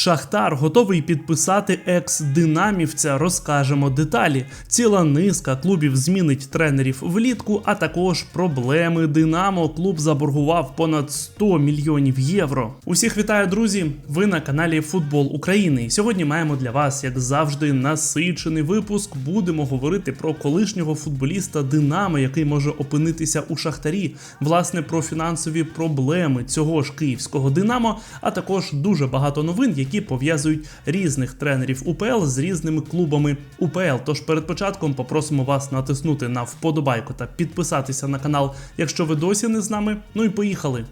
Шахтар готовий підписати екс-динамівця. Розкажемо деталі. Ціла низка клубів змінить тренерів влітку, а також проблеми Динамо. Клуб заборгував понад 100 мільйонів євро. Усіх вітаю, друзі! Ви на каналі Футбол України. І Сьогодні маємо для вас, як завжди, насичений випуск. Будемо говорити про колишнього футболіста Динамо, який може опинитися у Шахтарі. Власне про фінансові проблеми цього ж київського Динамо, а також дуже багато новин, які пов'язують різних тренерів УПЛ з різними клубами УПЛ. Тож перед початком попросимо вас натиснути на вподобайку та підписатися на канал, якщо ви досі не з нами. Ну і поїхали.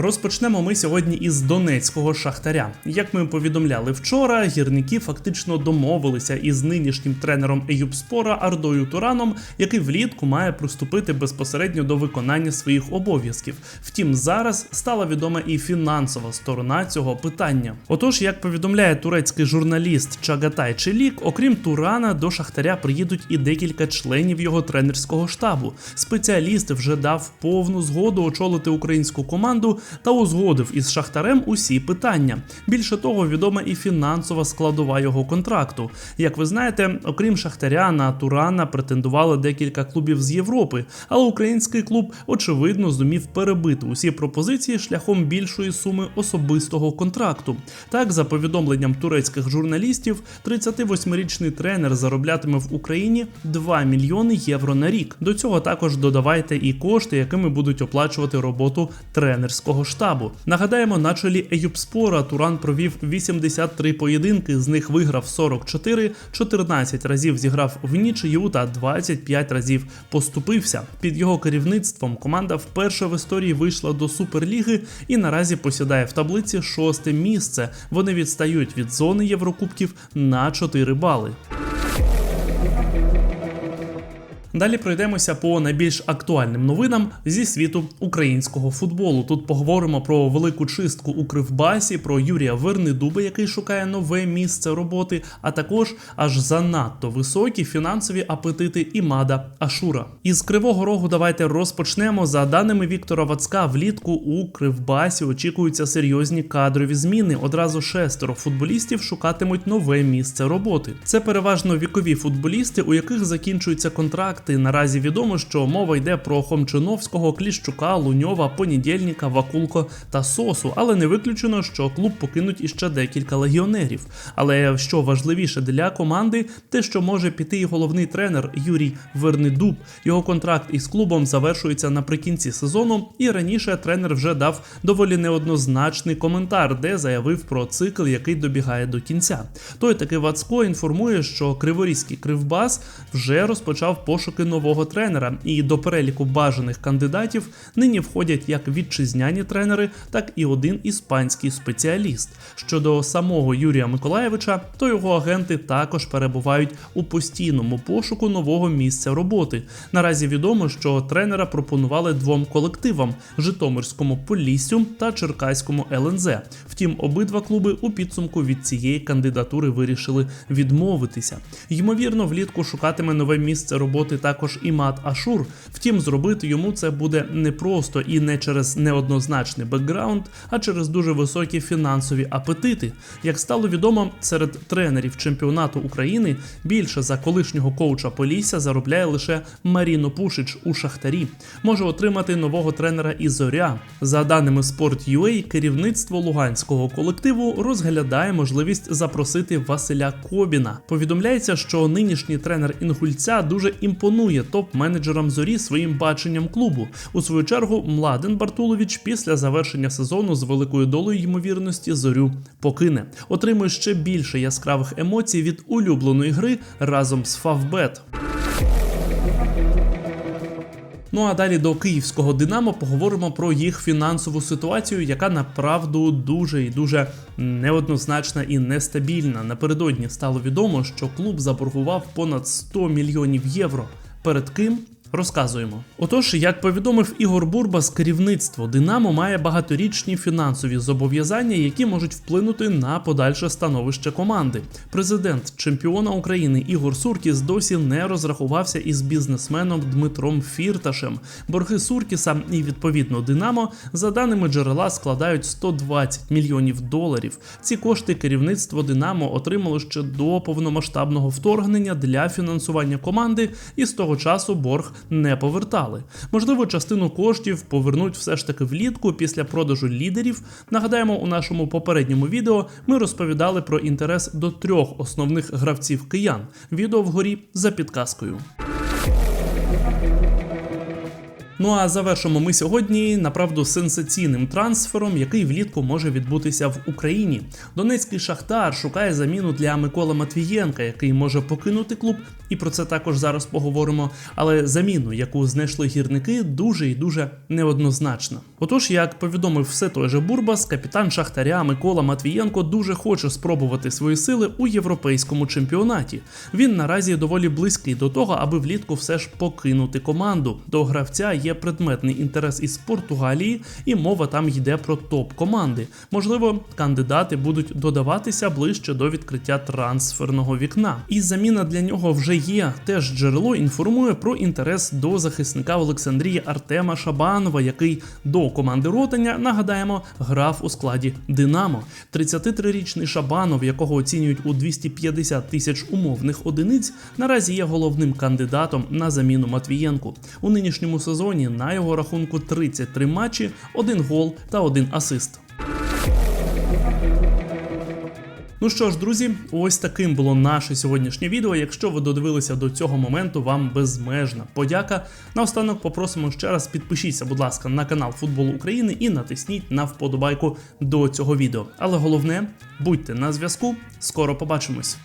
Розпочнемо ми сьогодні із донецького шахтаря. Як ми повідомляли вчора, гірники фактично домовилися із нинішнім тренером Еюбспора Ардою Тураном, який влітку має приступити безпосередньо до виконання своїх обов'язків. Втім, зараз стала відома і фінансова сторона цього питання. Отож, як повідомляє турецький журналіст Чагатай Челік, окрім Турана, до шахтаря приїдуть і декілька членів його тренерського штабу. Спеціаліст вже дав повну згоду очолити українську команду та узгодив із Шахтарем усі питання. Більше того, відома і фінансова складова його контракту. Як ви знаєте, окрім Шахтаря на Турана претендували декілька клубів з Європи, але український клуб очевидно зумів перебити усі пропозиції шляхом більшої суми особистого контракту. Так, за повідомленням турецьких журналістів, 38-річний тренер зароблятиме в Україні 2 мільйони євро на рік. До цього також додавайте і кошти, якими будуть оплачувати роботу тренерського штабу. Нагадаємо, на чолі Еюбспора Туран провів 83 поєдинки, з них виграв 44, 14 разів зіграв в нічию та 25 разів поступився. Під його керівництвом команда вперше в історії вийшла до суперліги і наразі посідає в таблиці шосте місце. Вони відстають від зони Єврокубків на 4 бали. Далі пройдемося по найбільш актуальним новинам зі світу українського футболу. Тут поговоримо про велику чистку у Кривбасі, про Юрія Вернидуба, який шукає нове місце роботи, а також аж занадто високі фінансові апетити Імада Ашура. Із Кривого Рогу давайте розпочнемо. За даними Віктора Вацка, влітку у Кривбасі очікуються серйозні кадрові зміни. Одразу шестеро футболістів шукатимуть нове місце роботи. Це переважно вікові футболісти, у яких закінчується контракт контакти. Наразі відомо, що мова йде про Хомчиновського, Кліщука, Луньова, Понедільника, Вакулко та Сосу, але не виключено, що клуб покинуть іще декілька легіонерів. Але що важливіше для команди, те, що може піти і головний тренер Юрій Вернидуб. Його контракт із клубом завершується наприкінці сезону, і раніше тренер вже дав доволі неоднозначний коментар, де заявив про цикл, який добігає до кінця. Той таки Вацко інформує, що Криворізький Кривбас вже розпочав пошук пошуки нового тренера, і до переліку бажаних кандидатів нині входять як вітчизняні тренери, так і один іспанський спеціаліст. Щодо самого Юрія Миколаєвича, то його агенти також перебувають у постійному пошуку нового місця роботи. Наразі відомо, що тренера пропонували двом колективам: Житомирському Поліссю та Черкаському ЛНЗ. Втім, обидва клуби у підсумку від цієї кандидатури вирішили відмовитися. Ймовірно, влітку шукатиме нове місце роботи також і Мат Ашур. Втім, зробити йому це буде непросто і не через неоднозначний бекграунд, а через дуже високі фінансові апетити. Як стало відомо, серед тренерів чемпіонату України більше за колишнього коуча Полісся заробляє лише Маріно Пушич у Шахтарі. Може отримати нового тренера і зоря. За даними Sport.ua, керівництво луганського колективу розглядає можливість запросити Василя Кобіна. Повідомляється, що нинішній тренер інгульця дуже імпонує імпонує топ-менеджерам зорі своїм баченням клубу. У свою чергу, Младен Бартулович після завершення сезону з великою долею ймовірності зорю покине. Отримує ще більше яскравих емоцій від улюбленої гри разом з Фавбет. Ну а далі до київського Динамо поговоримо про їх фінансову ситуацію, яка направду дуже і дуже неоднозначна і нестабільна. Напередодні стало відомо, що клуб заборгував понад 100 мільйонів євро. Перед ким Розказуємо. Отож, як повідомив Ігор Бурбас, керівництво Динамо має багаторічні фінансові зобов'язання, які можуть вплинути на подальше становище команди. Президент чемпіона України Ігор Суркіс досі не розрахувався із бізнесменом Дмитром Фірташем. Борги Суркіса і відповідно Динамо, за даними джерела, складають 120 мільйонів доларів. Ці кошти керівництво Динамо отримало ще до повномасштабного вторгнення для фінансування команди, і з того часу борг не повертали. Можливо, частину коштів повернуть все ж таки влітку після продажу лідерів. Нагадаємо, у нашому попередньому відео ми розповідали про інтерес до трьох основних гравців киян. Відео вгорі за підказкою. Ну а завершимо ми сьогодні направду сенсаційним трансфером, який влітку може відбутися в Україні. Донецький шахтар шукає заміну для Микола Матвієнка, який може покинути клуб, і про це також зараз поговоримо. Але заміну, яку знайшли гірники, дуже і дуже неоднозначна. Отож, як повідомив все той же Бурбас, капітан Шахтаря Микола Матвієнко дуже хоче спробувати свої сили у європейському чемпіонаті. Він наразі доволі близький до того, аби влітку все ж покинути команду. До гравця є предметний інтерес із Португалії, і мова там йде про топ-команди. Можливо, кандидати будуть додаватися ближче до відкриття трансферного вікна. І заміна для нього вже є. Теж джерело інформує про інтерес до захисника Олександрії Артема Шабанова, який до команди Ротаня, нагадаємо, грав у складі Динамо. 33-річний Шабанов, якого оцінюють у 250 тисяч умовних одиниць, наразі є головним кандидатом на заміну Матвієнку. У нинішньому сезоні на його рахунку 33 матчі, один гол та один асист. Ну що ж, друзі, ось таким було наше сьогоднішнє відео. Якщо ви додивилися до цього моменту, вам безмежна подяка. Наостанок попросимо ще раз підпишіться, будь ласка, на канал Футболу України і натисніть на вподобайку до цього відео. Але головне, будьте на зв'язку. Скоро побачимось.